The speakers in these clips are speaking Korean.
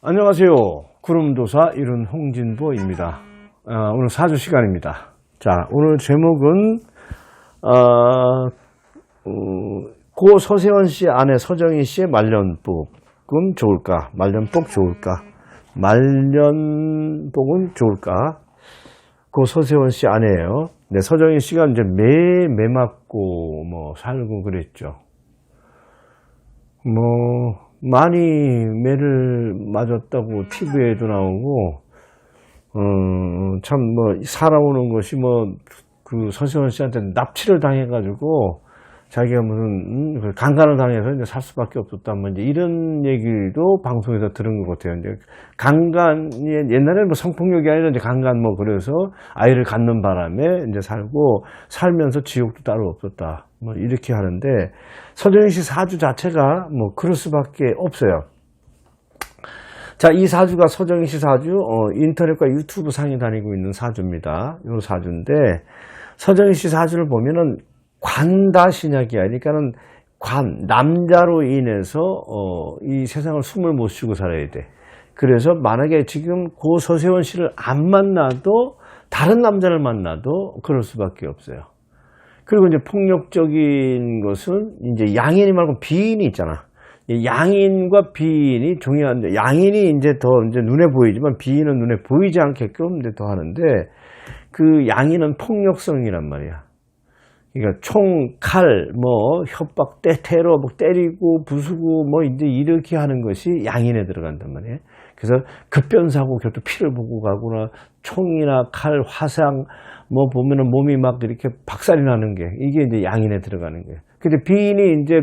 안녕하세요. 구름도사 이룬 홍진보입니다. 아, 오늘 사주 시간입니다. 자, 오늘 제목은 어, 어, 고 서세원 씨 아내 서정희 씨의 말년복은 좋을까? 말년복 좋을까? 말년복은 좋을까? 고 서세원 씨 아내예요. 네, 서정희 씨가 이제 매, 매 맞고 뭐 살고 그랬죠. 뭐 많이 매를 맞았다고 TV에도 나오고 어, 참 뭐 살아오는 것이 뭐 그 서세원 씨한테 납치를 당해가지고 자기가 무슨 음, 그 강간을 당해서 이제 살 수밖에 없었다 뭐 이제 이런 얘기도 방송에서 들은 것 같아요. 이제 강간이 옛날에는 뭐 성폭력이 아니라 이제 강간 뭐 그래서 아이를 갖는 바람에 이제 살고 살면서 지옥도 따로 없었다. 뭐 이렇게 하는데 서정희 씨 사주 자체가 뭐 그럴 수밖에 없어요. 자, 이 사주가 서정희 씨 사주, 어, 인터넷과 유튜브 상에 다니고 있는 사주입니다. 이 사주인데, 서정희 씨 사주를 보면은 관다 신약이야. 그러니까는 관, 남자로 인해서, 어, 이 세상을 숨을 못 쉬고 살아야 돼. 그래서 만약에 지금 고 서세원 씨를 안 만나도, 다른 남자를 만나도 그럴 수밖에 없어요. 그리고 이제 폭력적인 것은 이제 양인이 말고 비인이 있잖아. 이 양인과 비인이 중요한데 양인이 이제 더 이제 눈에 보이지만 비인은 눈에 보이지 않게끔 이제 더 하는데 그 양인은 폭력성이란 말이야. 그러니까 총, 칼, 뭐 협박, 때, 테러, 뭐 때리고 부수고 뭐 이제 이렇게 하는 것이 양인에 들어간단 말이에요. 그래서 급변사고 교도 피를 보고 가거나 총이나 칼, 화상 뭐 보면은 몸이 막 이렇게 박살이 나는 게 이게 이제 양인에 들어가는 거예요. 근데 비인이 이제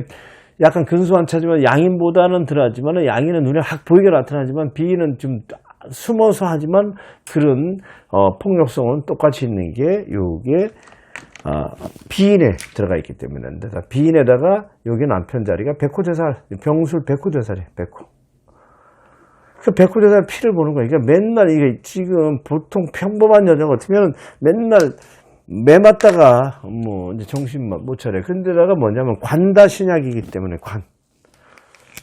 약간 근소한 차지만 양인보다는 덜하지만 양인은 눈에 확 보이게 나타나지만 비인은 좀 숨어서 하지만 그런 어, 폭력성은 똑같이 있는 게 요게 어, 비인에 들어가 있기 때문에 비인에다가 여기 남편 자리가 백호대살 병술 백호대살이 백호 그 백호대살 피를 보는 거야. 그러니까 맨날 이게 지금 보통 평범한 여자 같으면 맨날 매 맞다가 뭐 이제 정신 못 차려. 근데다가 뭐냐면 관다 신약이기 때문에 관.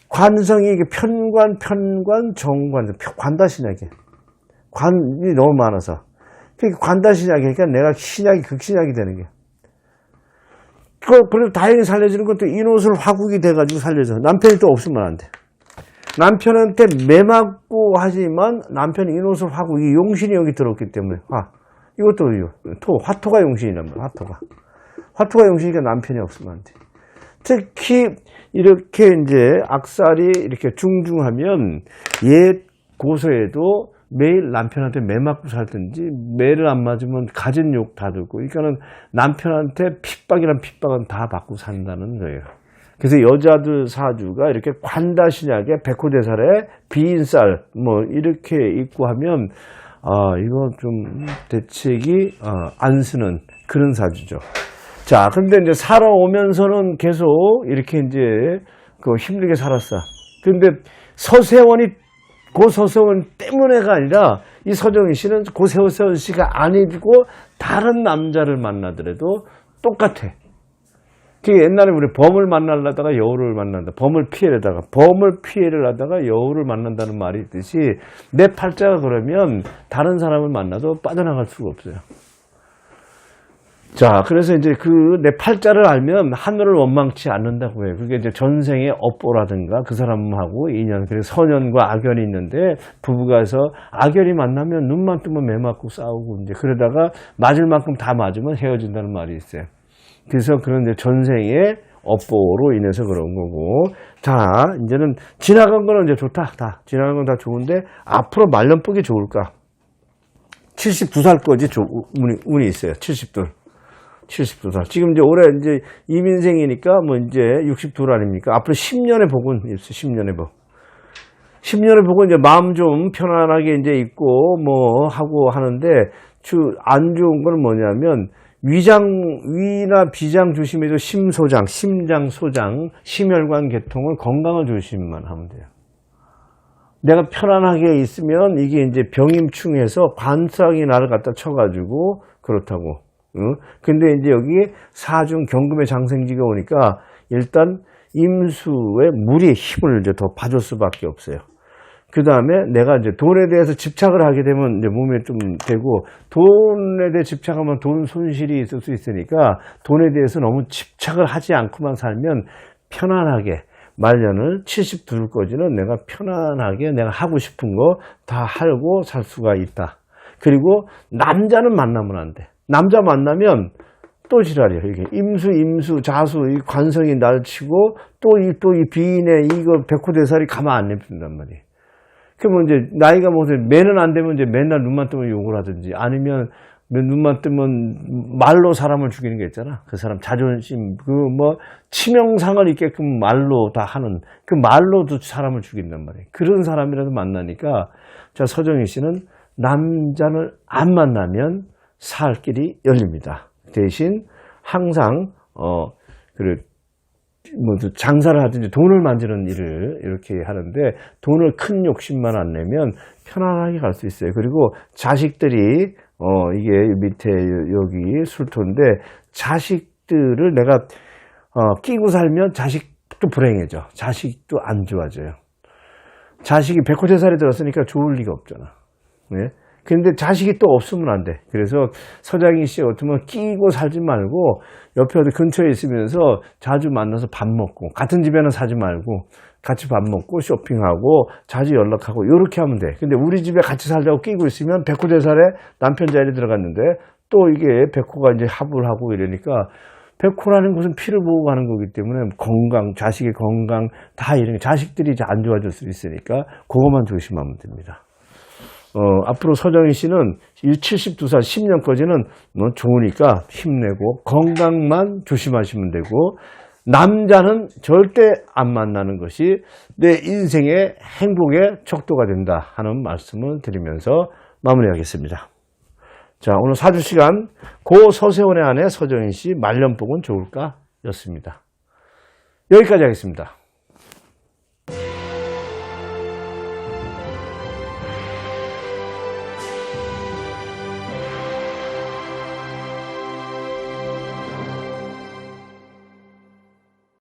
관성이 이게 편관, 편관, 정관, 관다 신약이야. 관이 너무 많아서. 그러니까 관다 신약이니까 내가 신약이 극신약이 되는 게. 그걸 그래도 다행히 살려주는 것도 인옷을 화국이 돼가지고 살려줘. 남편이 또 없으면 안 돼. 남편한테 매 맞고 하지만 남편이 인옷을 화국, 이 용신이 여기 들어왔기 때문에. 아, 이것도 토, 화토가 용신이란 말이야, 화토가. 화토가 용신이니까 남편이 없으면 안 돼. 특히 이렇게 이제 악살이 이렇게 중중하면 옛 고서에도 매일 남편한테 매 맞고 살든지 매를 안 맞으면 가진 욕 다 듣고 그러니까는 남편한테 핍박이란 핍박은 다 받고 산다는 거예요. 그래서 여자들 사주가 이렇게 관다신약에 백호대살에 비인살 뭐 이렇게 있고 하면 아 이거 좀 대책이 어, 안 쓰는 그런 사주죠. 자, 근데 이제 살아오면서는 계속 이렇게 이제 그 힘들게 살았어. 근데 서세원이 고 서세원 때문에가 아니라 이 서정희 씨는 고 서세원 씨가 아니고 다른 남자를 만나더라도 똑같아. 그 옛날에 우리 범을 만나려다가 여우를 만난다. 범을 피해려다가 범을 피해를 하다가 여우를 만난다는 말이 있듯이 내 팔자가 그러면 다른 사람을 만나도 빠져나갈 수가 없어요. 자, 그래서 이제 그 내 팔자를 알면 하늘을 원망치 않는다고 해요. 그게 이제 전생의 업보라든가 그 사람하고 인연, 그리고 선연과 악연이 있는데 부부가서 악연이 만나면 눈만 뜨면 매 맞고 싸우고 이제 그러다가 맞을 만큼 다 맞으면 헤어진다는 말이 있어요. 그래서 그런 이제 전생의 업보로 인해서 그런 거고. 자, 이제는 지나간 거는 이제 좋다. 다. 지나간 건 다 좋은데 앞으로 말년 복이 좋을까? 72살까지 운이, 운이 있어요. 72. 72살. 지금 이제 올해 이제 이민생이니까 뭐 이제 62 아닙니까? 앞으로 10년의 복은 있어요. 10년의 복. 10년의 복은 이제 마음 좀 편안하게 이제 있고 뭐 하고 하는데 주 안 좋은 건 뭐냐면 위장, 위나 비장 조심해서 심소장, 심장 소장, 심혈관 계통은 건강을 조심만 하면 돼요. 내가 편안하게 있으면 이게 이제 병임충해서 관상이 나를 갖다 쳐가지고 그렇다고. 응? 근데 이제 여기 사중 경금의 장생지가 오니까 일단 임수의 물이 힘을 이제 더 봐줄 수밖에 없어요. 그 다음에 내가 이제 돈에 대해서 집착을 하게 되면 이제 몸에 좀 되고 돈에 대해 집착하면 돈 손실이 있을 수 있으니까 돈에 대해서 너무 집착을 하지 않고만 살면 편안하게 말년을 72까지는 내가 편안하게 내가 하고 싶은 거 다 하고 살 수가 있다. 그리고 남자는 만나면 안 돼. 남자 만나면 또 지랄이야. 이게 임수, 임수, 자수, 이 관성이 날치고 또 이 또 이 비인의 이거 백호대살이 가만 안 냅둔단 말이야. 그러면 이제 나이가 먹어서 매는 안 되면 이제 맨날 눈만 뜨면 욕을 하든지 아니면 눈만 뜨면 말로 사람을 죽이는 게 있잖아. 그 사람 자존심, 그 뭐 치명상을 입게끔 말로 다 하는 그 말로도 사람을 죽인단 말이에요. 그런 사람이라도 만나니까 자 서정희 씨는 남자를 안 만나면 살 길이 열립니다. 대신 항상 어 그래 뭐 장사를 하든지 돈을 만지는 일을 이렇게 하는데 돈을 큰 욕심만 안 내면 편안하게 갈 수 있어요. 그리고 자식들이 어 이게 밑에 여기 술토인데 자식들을 내가 어 끼고 살면 자식도 불행해져. 자식도 안 좋아져요. 자식이 백호대살이 들었으니까 좋을 리가 없잖아. 네? 근데 자식이 또 없으면 안 돼. 그래서 서장희 씨 같으면 끼고 살지 말고 옆에 어디 근처에 있으면서 자주 만나서 밥 먹고 같은 집에는 사지 말고 같이 밥 먹고 쇼핑하고 자주 연락하고 이렇게 하면 돼. 근데 우리 집에 같이 살자고 끼고 있으면 백호 대살에 남편 자리에 들어갔는데 또 이게 백호가 이제 합을 하고 이러니까 백호라는 것은 피를 보고 가는 거기 때문에 건강, 자식의 건강 다 이런 게 자식들이 이제 안 좋아질 수 있으니까 그것만 조심하면 됩니다. 어, 앞으로 서정희 씨는 72살 10년까지는 뭐 좋으니까 힘내고 건강만 조심하시면 되고 남자는 절대 안 만나는 것이 내 인생의 행복의 척도가 된다 하는 말씀을 드리면서 마무리하겠습니다. 자, 오늘 사주 시간 고 서세원의 아내 서정희 씨 말년복은 좋을까? 였습니다. 여기까지 하겠습니다.